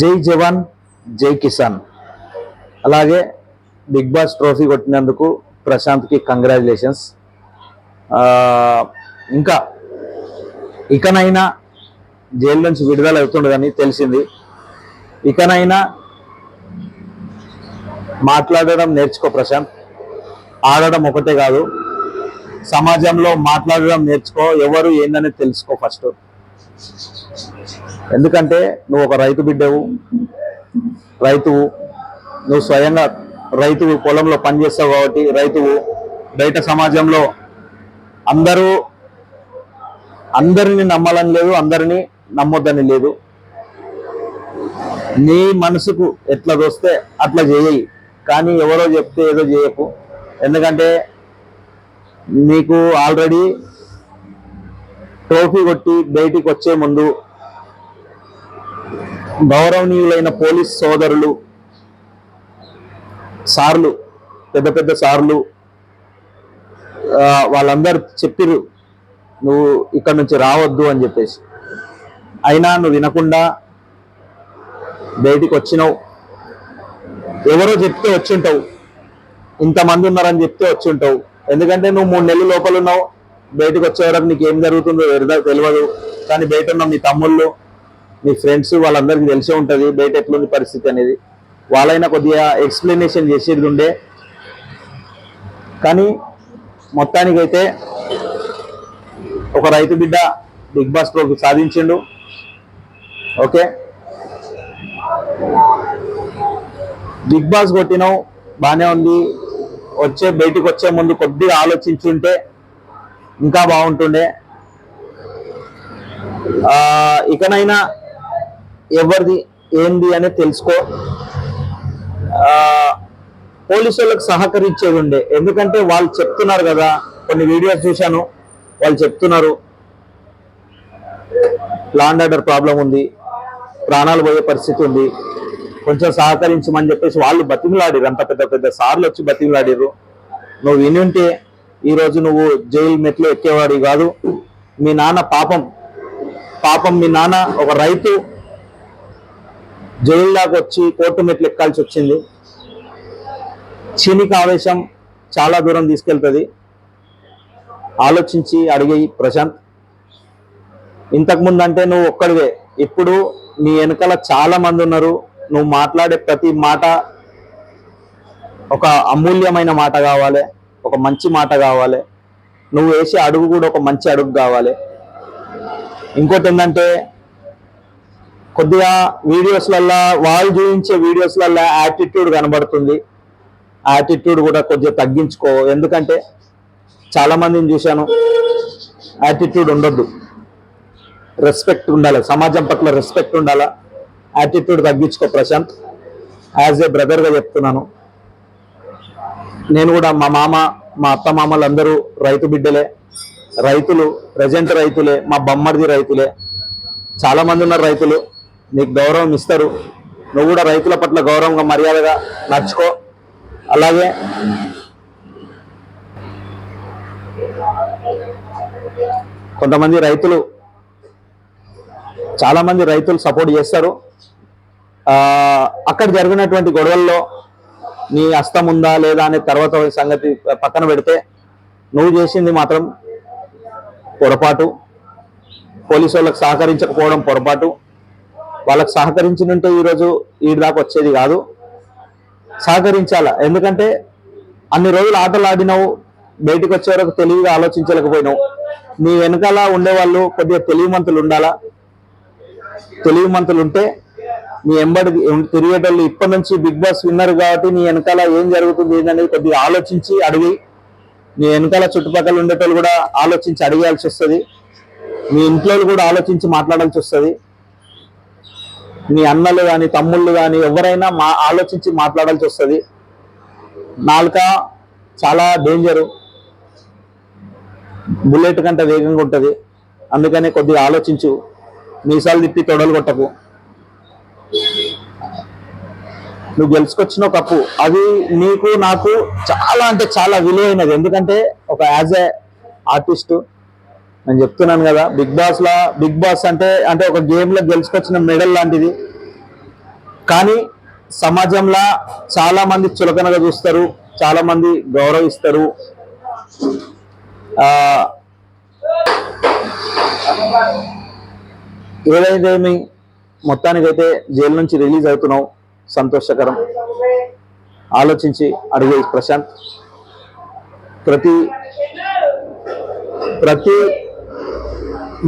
జై జవాన్ జై కిసాన్. అలాగే బిగ్ బాస్ ట్రోఫీ కొట్టినందుకు ప్రశాంత్కి కంగ్రాచులేషన్స్. ఇంకా ఇకనైనా జైలు నుంచి విడుదల అవుతుండదని తెలిసింది. ఇకనైనా మాట్లాడడం నేర్చుకో ప్రశాంత్. ఆడడం ఒకటే కాదు సమాజంలో మాట్లాడడం నేర్చుకో ఎవరు ఏందని తెలుసుకో ఫస్ట్. ఎందుకంటే నువ్వు ఒక రైతు బిడ్డవు. రైతువు నువ్వు స్వయంగా రైతువు పొలంలో పనిచేస్తావు కాబట్టి రైతువు బయట సమాజంలో అందరూ అందరిని నమ్మాలని లేదు అందరినీ నమ్మొద్దని లేదు. నీ మనసుకు ఎట్లా దోస్తే అట్లా చేయి. కానీ ఎవరో చెప్తే ఏదో చేయకు. ఎందుకంటే నీకు ఆల్రెడీ ట్రోఫీ కొట్టి బయటికి వచ్చే ముందు గౌరవనీయులైన పోలీస్ సోదరులు సార్లు పెద్ద పెద్ద సార్లు వాళ్ళందరూ చెప్పిరు నువ్వు ఇక్కడ నుంచి రావద్దు అని చెప్పేసి. అయినా నువ్వు వినకుండా బయటికి వచ్చినావు. ఎవరో చెప్తే వచ్చింటావు. ఇంతమంది ఉన్నారని చెప్తే వచ్చింటావు. ఎందుకంటే నువ్వు మూడు నెలల లోపల ఉన్నావు. బయటకు వచ్చే వరకు నీకు ఏం జరుగుతుందో తెలియదు కానీ బయట ఉన్న మీ తమ్ముళ్ళు మీ ఫ్రెండ్స్ వాళ్ళందరికీ తెలిసే ఉంటుంది బయట ఎట్లుంది పరిస్థితి అనేది. వాళ్ళైనా కొద్దిగా ఎక్స్ప్లెనేషన్ చేసేది ఉండే కానీ మొత్తానికైతే ఒక రైతు బిడ్డ బిగ్ బాస్ ట్రోఫీ సాధించిండు. ఓకే? బిగ్ బాస్ కొట్టినావు బాగానే ఉంది. వచ్చే బయటికి వచ్చే ముందు కొద్దిగా ఆలోచించుంటే ఇంకా బాగుంటుండే. ఇకనైనా ఎవరిది ఏంది అని తెలుసుకో. పోలీసు వాళ్ళకి సహకరించేది ఉండే ఎందుకంటే వాళ్ళు చెప్తున్నారు కదా కొన్ని వీడియోస్ చూశాను వాళ్ళు చెప్తున్నారు. లాండ్ ఆర్డర్ ప్రాబ్లం ఉంది ప్రాణాలు పోయే పరిస్థితి ఉంది. కొంచెం సహకరించమని చెప్పేసి వాళ్ళు బతిమలాడిరు అంత పెద్ద పెద్ద సార్లు వచ్చి బతిమలాడిరు నువ్వు విని ఉంటే ఈరోజు నువ్వు జైలు మెట్లు ఎక్కేవాడి కాదు. మీ నాన్న పాపం. పాపం మీ నాన్న ఒక రైతు. జైల్లోకి వచ్చి కోర్టు మెట్లు ఎక్కాల్సి వచ్చింది. క్షణిక ఆవేశం చాలా దూరం తీసుకెళ్తుంది. ఆలోచించి అడిగేయి ప్రశాంత్. ఇంతకు ముందు అంటే నువ్వు ఒక్కడివే. ఇప్పుడు నీ వెనకాల చాలా మంది ఉన్నారు. నువ్వు మాట్లాడే ప్రతి మాట ఒక అమూల్యమైన మాట కావాలి. ఒక మంచి మాట కావాలి. నువ్వు వేసే అడుగు కూడా ఒక మంచి అడుగు కావాలి. ఇంకోటి ఏంటంటే కొద్దిగా వీడియోస్లల్లో వాళ్ళు చూపించే వీడియోస్లల్లో యాటిట్యూడ్ కనబడుతుంది. యాటిట్యూడ్ కూడా కొద్దిగా తగ్గించుకో. ఎందుకంటే చాలా మందిని చూశాను. యాటిట్యూడ్ ఉండొద్దు. రెస్పెక్ట్ ఉండాలి. సమాజం పట్ల రెస్పెక్ట్ ఉండాలా. యాటిట్యూడ్ తగ్గించుకో ప్రశాంత్. యాజ్ ఏ బ్రదర్గా చెప్తున్నాను. నేను కూడా మా మామ మా అత్త మామలు అందరూ రైతు బిడ్డలే. రైతులు ప్రజెంట్ రైతులే. మా బొమ్మడిది రైతులే. చాలామంది ఉన్నారు రైతులు. నీకు గౌరవం ఇస్తారు. నువ్వు కూడా రైతుల పట్ల గౌరవంగా మర్యాదగా నడుచుకో. అలాగే కొంతమంది రైతులు చాలామంది రైతులు సపోర్ట్ చేస్తారు. అక్కడ జరిగినటువంటి గొడవల్లో నీ హస్తం ఉందా లేదా అనే తర్వాత సంగతి పక్కన పెడితే నువ్వు చేసింది మాత్రం పొరపాటు. పోలీసు వాళ్ళకి సహకరించకపోవడం పొరపాటు. వాళ్ళకి సహకరించినుంటే ఈరోజు ఈడి దాకా వచ్చేది కాదు. సహకరించాల? ఎందుకంటే అన్ని రోజులు ఆటలు ఆడినావు బయటకు వచ్చే వరకు తెలివిగా ఆలోచించలేకపోయినావు. నీ వెనకాల ఉండేవాళ్ళు కొద్దిగా తెలివిమంతులు ఉండాలా? తెలివిమంతులు ఉంటే నీ ఎంబడి తిరిగేటోళ్ళు ఇప్పటి నుంచి బిగ్ బాస్ విన్నర్ కాబట్టి నీ వెనకాల ఏం జరుగుతుంది ఏంటనేది కొద్దిగా ఆలోచించి అడిగి నీ వెనకాల చుట్టుపక్కల ఉండేటోళ్ళు కూడా ఆలోచించి అడిగాల్సి వస్తుంది. మీ ఇంట్లో కూడా ఆలోచించి మాట్లాడాల్సి వస్తుంది. మీ అన్నలు కానీ తమ్ముళ్ళు కానీ ఎవరైనా మా ఆలోచించి మాట్లాడాల్సి వస్తుంది. నాలుక చాలా డేంజరు. బుల్లెట్ కంటే వేగంగా ఉంటుంది. అందుకనే కొద్దిగా ఆలోచించు. మీసాలు తిప్పి తొడలు కొట్టకు. నువ్వు గెలుచుకొచ్చిన కప్పు. అది నీకు నాకు చాలా అంటే చాలా విలువైనది. ఎందుకంటే ఒక యాజ్ ఏ ఆర్టిస్టు నేను చెప్తున్నాను కదా బిగ్ బాస్ లా బిగ్ బాస్ అంటే అంటే ఒక గేమ్లో గెలుచుకొచ్చిన మెడల్ లాంటిది. కానీ సమాజంలో చాలా మంది చులకనగా చూస్తారు చాలా మంది గౌరవిస్తారు ఏదైతేమి మొత్తానికైతే జైలు నుంచి రిలీజ్ అవుతున్నావు సంతోషకరం. ఆలోచించి అడిగే ప్రశాంత్. ప్రతి ప్రతి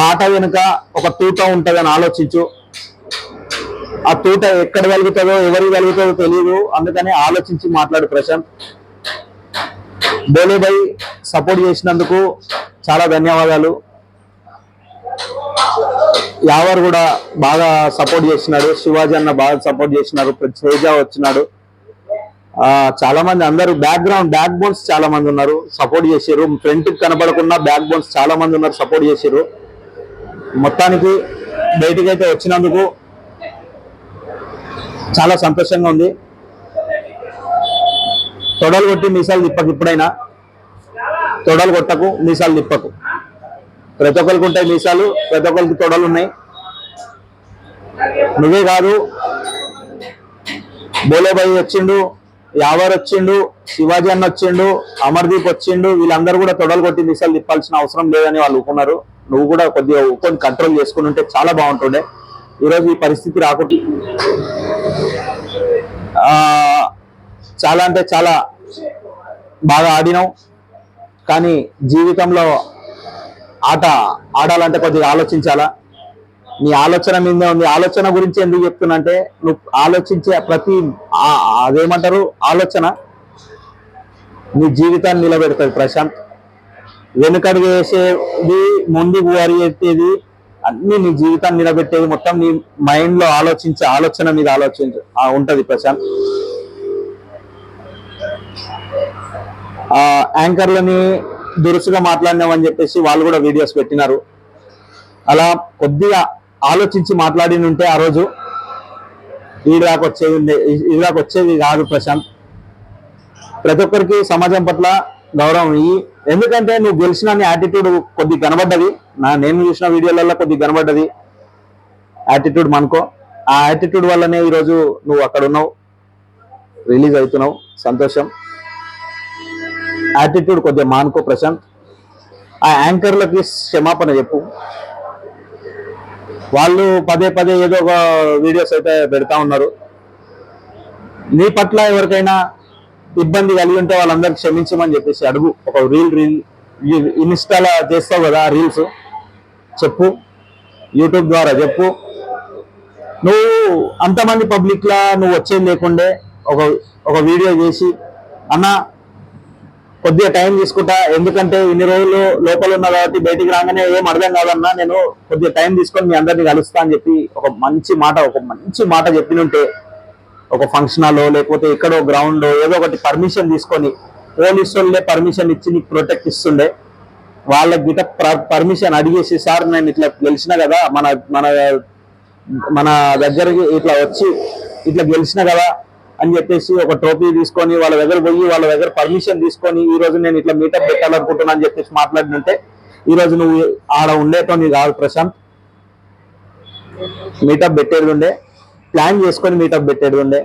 మాట వెనుక ఒక తూట ఉంటుందని ఆలోచించు. ఆ తూట ఎక్కడ వెలుగుతుందో ఎవరికి వెలుగుతుందో తెలియదు అందుకని ఆలోచించి మాట్లాడు ప్రశాంత్. బోలేబాయ్ సపోర్ట్ చేసినందుకు చాలా ధన్యవాదాలు. యావర్ కూడా బాగా సపోర్ట్ చేసినాడు శివాజీ అన్న బాగా సపోర్ట్ చేసినారు తేజ వచ్చినాడు. చాలా మంది అందరూ బ్యాక్గ్రౌండ్ బ్యాక్ బోన్స్ చాలా మంది ఉన్నారు. సపోర్ట్ చేసారు ఫ్రంట్ కనబడకుండా బ్యాక్ బోన్స్ చాలా మంది ఉన్నారు. సపోర్ట్ చేసారు మొత్తానికి బయటికి అయితే వచ్చినందుకు చాలా సంతోషంగా ఉంది. తొడలు కొట్టి మీసాలు తిప్పకు ఇప్పుడైనా. తొడలు కొట్టకు మీసాలు తిప్పకు. ప్రతి ఒక్కరికి ఉంటాయి మీసాలు ప్రతి ఒక్కరికి తొడలు ఉన్నాయి. నువ్వే కాదు బోలేబాయి వచ్చిండు యావర్ వచ్చిండు శివాజీ అన్న వచ్చిండు అమర్దీప్ వచ్చిండు వీళ్ళందరూ కూడా తొడలు కొట్టి మీసాలు తిప్పాల్సిన అవసరం లేదని వాళ్ళు ఊకున్నారు నువ్వు కూడా కొద్దిగా ఊకొని కంట్రోల్ చేసుకుని ఉంటే చాలా బాగుంటుండే. ఈరోజు ఈ పరిస్థితి రాకుండా చాలా అంటే చాలా బాగా ఆడినావు కానీ జీవితంలో ఆట ఆడాలంటే కొద్దిగా ఆలోచించాలా? నీ ఆలోచన మీదే ఉంది ఆలోచన గురించి ఎందుకు చెప్తున్నా అంటే నువ్వు ఆలోచించే ప్రతి అదేమంటారు? ఆలోచన నీ జీవితాన్ని నిలబెడుతుంది ప్రశాంత్. వెనుకడుగు వేసేది ముందుకు వరిగెట్టేది అన్ని నీ జీవితాన్ని నిలబెట్టేది మొత్తం నీ మైండ్లో ఆలోచించే ఆలోచన మీద ఆలోచించ ఉంటది ప్రశాంత్. ఆ యాంకర్లని దురుసుగా మాట్లాడినామని చెప్పేసి వాళ్ళు కూడా వీడియోస్ పెట్టినారు. అలా కొద్దిగా ఆలోచించి మాట్లాడి ఉంటే ఆ రోజు ఈడాకు వచ్చేది ఉండే- ఈడాకు వచ్చేది కాదు ప్రశాంత్. ప్రతి ఒక్కరికి సమాజం పట్ల గౌరవం ఇయ్యి ఎందుకంటే నువ్వు గెలిచిన నీ యాటిట్యూడ్ కొద్ది కనబడ్డది. నా నేను చూసిన వీడియోలలో కొద్ది కనబడ్డది. యాటిట్యూడ్ మనకో. ఆ యాటిట్యూడ్ వల్లనే ఈరోజు నువ్వు అక్కడ ఉన్నావు. రిలీజ్ అవుతున్నావు. సంతోషం. యాటిట్యూడ్ కొద్దిగా మానుకో ప్రశాంత్. ఆ యాంకర్లకి క్షమాపణ చెప్పు. వాళ్ళు పదే పదే ఏదో ఒక వీడియోస్ అయితే పెడతా ఉన్నారు. నీ పట్ల ఎవరికైనా ఇబ్బంది కలిగి ఉంటే వాళ్ళందరికి క్షమించమని చెప్పేసి అడుగు. ఒక రీల్ రీల్ ఇన్స్టాలో చేస్తావు కదా రీల్స్ చెప్పు. యూట్యూబ్ ద్వారా చెప్పు. నువ్వు అంతమంది పబ్లిక్లా నువ్వు వచ్చేది లేకుండే ఒక ఒక వీడియో చేసి అన్న కొద్దిగా టైం తీసుకుంటా. ఎందుకంటే ఇన్ని రోజులు లోపల ఉన్నా కాబట్టి బయటికి రాగానే ఏం అర్థం కాదన్నా నేను కొద్దిగా టైం తీసుకొని మీ అందరిని కలుస్తా అని చెప్పి ఒక మంచి మాట ఒక మంచి మాట చెప్పినుంటే ఒక ఫంక్షన్ హాల్లో లేకపోతే ఎక్కడో గ్రౌండ్ ఏదో ఒకటి పర్మిషన్ తీసుకొని పోలీసు వాళ్ళే పర్మిషన్ ఇచ్చి నీకు ప్రొటెక్ట్ ఇస్తుండే. వాళ్ళ గిట పర్మిషన్ అడిగేసి సార్ నేను ఇట్లా గెలిచిన కదా మన మన మన దగ్గరికి ఇట్లా వచ్చి ఇట్లా గెలిచిన కదా అని చెప్పేసి ఒక ట్రోఫీ తీసుకొని వాళ్ళ దగ్గర పోయి వాళ్ళ దగ్గర పర్మిషన్ తీసుకొని ఈ రోజు నేను ఇట్లా మీటప్ పెట్టాలనుకుంటున్నా అని చెప్పేసి మాట్లాడినంటే ఈ రోజు నువ్వు ఆడ ఉండేటోని కాదు ప్రశాంత్. మీటప్ పెట్టేది ఉండే. ప్లాన్ చేసుకొని మీటప్ పెట్టేది ఉండే.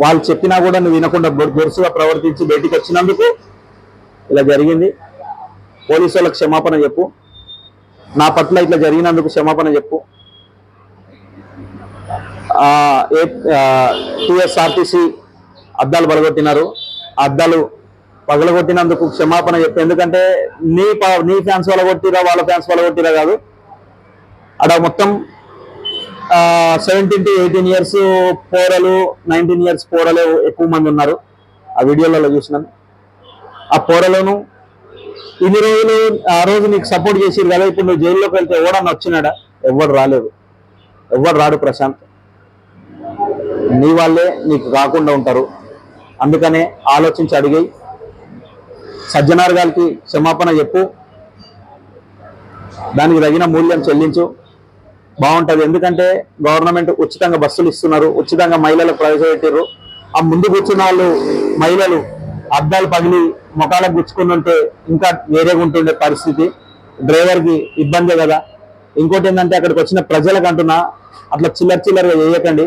వాళ్ళు చెప్పినా కూడా నువ్వు వినకుండా గొరుసుగా ప్రవర్తించి బయటికి వచ్చినందుకు ఇలా జరిగింది. పోలీసు వాళ్ళకి క్షమాపణ చెప్పు. నా పట్ల ఇట్లా జరిగినందుకు క్షమాపణ చెప్పు. టిఎస్ఆర్టీసీ అద్దాలు పడగొట్టినారు. అద్దాలు పగలగొట్టినందుకు క్షమాపణ చెప్పు ఎందుకంటే నీ ప- నీ ఫ్యాన్స్ వాళ్ళ కొట్టిరా వాళ్ళ ఫ్యాన్స్ వాళ్ళ కొట్టిరా కాదు. అక్కడ మొత్తం సెవెంటీన్ టు ఎయిటీన్ ఇయర్స్ పోరలు నైన్టీన్ ఇయర్స్ పోరలు ఎక్కువ మంది ఉన్నారు. ఆ వీడియోలలో చూసినాను ఆ పోరలోను ఇన్ని రోజులు ఆ రోజు నీకు సపోర్ట్ చేసి కదా ఇప్పుడు నువ్వు జైల్లోకి వెళ్తే ఎవడన్నా వచ్చినాడా? ఎవడు రాలేదు. ఎవడు రాడు ప్రశాంత్. నీ వాళ్ళే నీకు రాకుండా ఉంటారు. అందుకనే ఆలోచించి అడిగాయి సజ్జనార్ గారికి క్షమాపణ చెప్పు. దానికి తగిన మూల్యం చెల్లించు. బాగుంటుంది. ఎందుకంటే గవర్నమెంట్ ఉచితంగా బస్సులు ఇస్తున్నారు. ఉచితంగా మహిళలకు ప్రవేశపెట్టారు ఆ ముందు కూర్చున్న వాళ్ళు మహిళలు అద్దాలు పగిలి ముఖాలకు గుచ్చుకుని ఉంటే ఇంకా వేరేగా ఉంటుండే పరిస్థితి. డ్రైవర్కి ఇబ్బందే కదా. ఇంకోటి ఏంటంటే అక్కడికి వచ్చిన ప్రజలకు అంటున్నా అట్లా చిల్లర చిల్లరగా చేయకండి.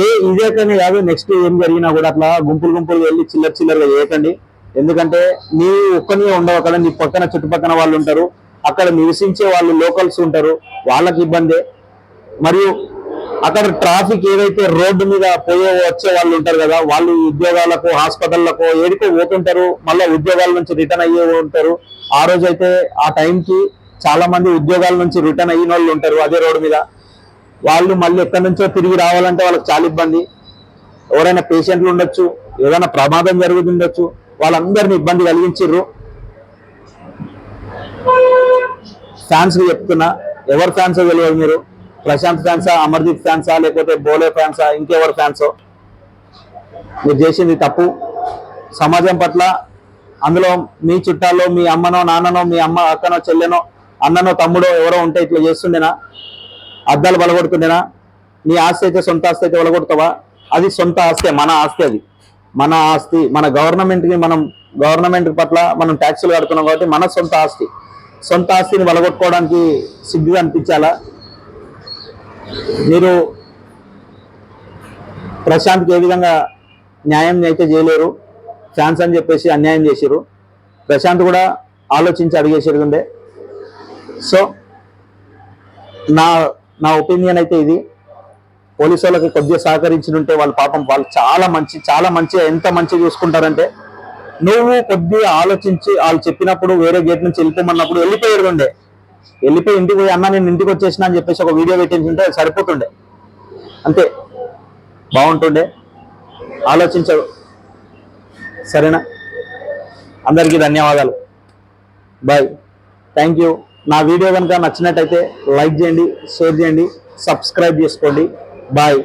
ఏ ఇదే కానీ కాదు నెక్స్ట్ ఏం జరిగినా కూడా అట్లా గుంపులు గుంపులు వెళ్ళి చిల్లర చిల్లరగా చేయకండి. ఎందుకంటే నీ ఒక్కనే ఉండవు అక్కడ నీ పక్కన చుట్టుపక్కన వాళ్ళు ఉంటారు. అక్కడ నివసించే వాళ్ళు లోకల్స్ ఉంటారు. వాళ్ళకి ఇబ్బందే. మరియు అక్కడ ట్రాఫిక్ ఏదైతే రోడ్డు మీద పోయే వచ్చే వాళ్ళు ఉంటారు కదా వాళ్ళు ఉద్యోగాలకు హాస్పిటల్లకు ఏడికో పోతుంటారు. మళ్ళీ ఉద్యోగాల నుంచి రిటర్న్ అయ్యే ఉంటారు. ఆ రోజు అయితే ఆ టైంకి చాలా మంది ఉద్యోగాల నుంచి రిటర్న్ అయిన వాళ్ళు ఉంటారు అదే రోడ్డు మీద. వాళ్ళు మళ్ళీ ఎక్కడి నుంచో తిరిగి రావాలంటే వాళ్ళకి చాలా ఇబ్బంది. ఎవరైనా పేషెంట్లు ఉండొచ్చు ఏదైనా ప్రమాదం జరుగుతుండొచ్చు వాళ్ళందరినీ ఇబ్బంది కలిగించారు ఫ్యాన్స్ చెప్తున్నా ఎవరు ఫ్యాన్స్ తెలియదు మీరు? ప్రశాంత్ ఫ్యాన్సా అమర్దీప్ ఫ్యాన్సా లేకపోతే బోలే ఫ్యాన్సా ఇంకెవరు ఫ్యాన్సో మీరు చేసింది తప్పు. సమాజం పట్ల అందులో మీ చుట్టాల్లో మీ అమ్మనో నాన్ననో మీ అమ్మ అక్కనో చెల్లెనో అన్ననో తమ్ముడో ఎవరో ఉంటే ఇట్లా చేస్తుండేనా? అద్దాలు బలగొడుతుండేనా? నీ ఆస్తి అయితే సొంత ఆస్తి అయితే బలగొడతావా? అది సొంత ఆస్తి మన ఆస్తి అది. మన ఆస్తి మన గవర్నమెంట్కి మనం గవర్నమెంట్ పట్ల మనం ట్యాక్సులు కడుతున్నాం కాబట్టి మన సొంత ఆస్తి. సొంత ఆస్తిని బలగొట్టుకోవడానికి సిగ్గుగా అనిపించాలా? మీరు ప్రశాంత్కి ఏ విధంగా న్యాయం అయితే చేయలేరు? ఫ్యాన్స్ అని చెప్పేసి అన్యాయం చేశారు ప్రశాంత్ కూడా ఆలోచించి అడిగేసేది ఉండే. సో నా నా ఒపీనియన్ అయితే ఇది. పోలీసు వాళ్ళకి కొద్దిగా సహకరించినుంటే వాళ్ళ పాపం వాళ్ళు చాలా మంచి చాలా మంచిగా ఎంత మంచిగా చూసుకుంటారంటే నువ్వు కొద్దిగా ఆలోచించి వాళ్ళు చెప్పినప్పుడు వేరే గేట్ నుంచి వెళ్ళిపోమన్నప్పుడు వెళ్ళిపోయేది ఉండే. వెళ్ళిపోయి ఇంటికి పోయి అన్న నేను ఇంటికి వచ్చేసిన అని చెప్పేసి ఒక వీడియో పెట్టించుంటే అది సరిపోతుండే. అంతే. బాగుంటుండే. ఆలోచించరు సరేనా? అందరికీ ధన్యవాదాలు. బాయ్. Thank you. నా వీడియో కనుక నచ్చినట్టయితే లైక్ చేయండి షేర్ చేయండి సబ్స్క్రైబ్ చేసుకోండి. బాయ్.